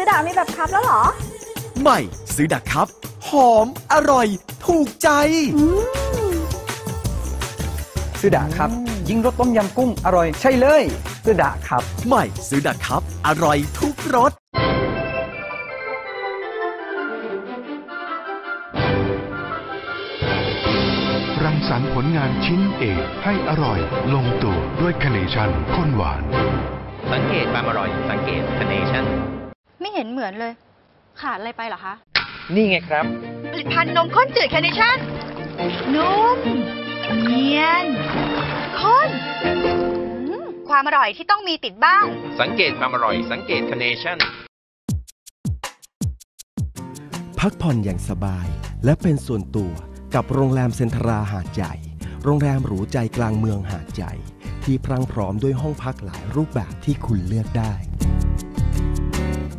ซื้อดามีแบบคัพแล้วเหรอ ใหม่ ซื้อดักครับ หอม อร่อย ถูกใจ ซื้อดะครับ ยิ่งรสต้มยำกุ้ง อร่อยใช่เลย ซื้อดะครับ ใหม่ ซื้อดักครับ อร่อยทุกรสรังสรรค์ผลงานชิ้นเอกให้อร่อย ลงตัวด้วยคาเนชั่นข้นหวาน สังเกตความอร่อย สังเกตคเน อนเลย ขาดอะไรไปเหรอคะ นี่ไงครับ ผลิตภัณฑ์นมข้นจืดแคเนชั่นนุ่มเนียนข้นอืมความอร่อยที่ต้องมีติดบ้างสังเกตความอร่อยสังเกตคเนชั่น พักผ่อนอย่างสบายและเป็นส่วนตัวกับโรงแรมเซ็นทราหาดใหญ่ โรงแรมหรูใจกลางเมืองหาดใหญ่ ที่พรั่งพร้อมด้วยห้องพักหลายรูปแบบที่คุณเลือกได้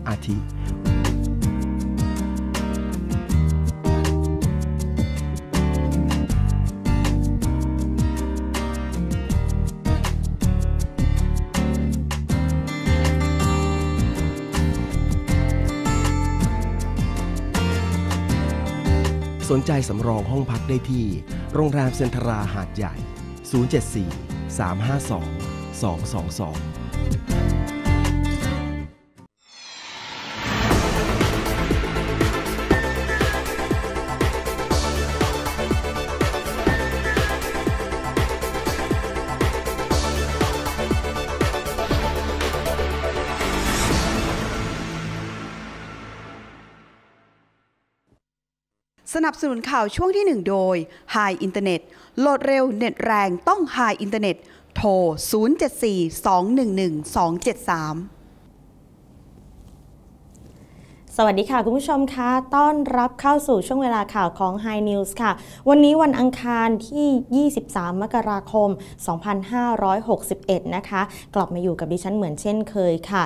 อาทิ สนใจสำรองห้องพักได้ที่ โรงแรมเซ็นทราหาดใหญ่ 074 352 222 สนับสนุนข่าวช่วงที่ 1 โดย High Internet โหลดเร็วเน็ตแรงต้อง High Internet โทร 074-211-273สวัสดีค่ะ คุณผู้ชมคะต้อนรับเข้าสู่ช่วงเวลาข่าวของ High News ค่ะ วันนี้วันอังคารที่ 23 มกราคม 2561 นะคะ กลับมาอยู่กับดิฉันเหมือนเช่นเคยค่ะ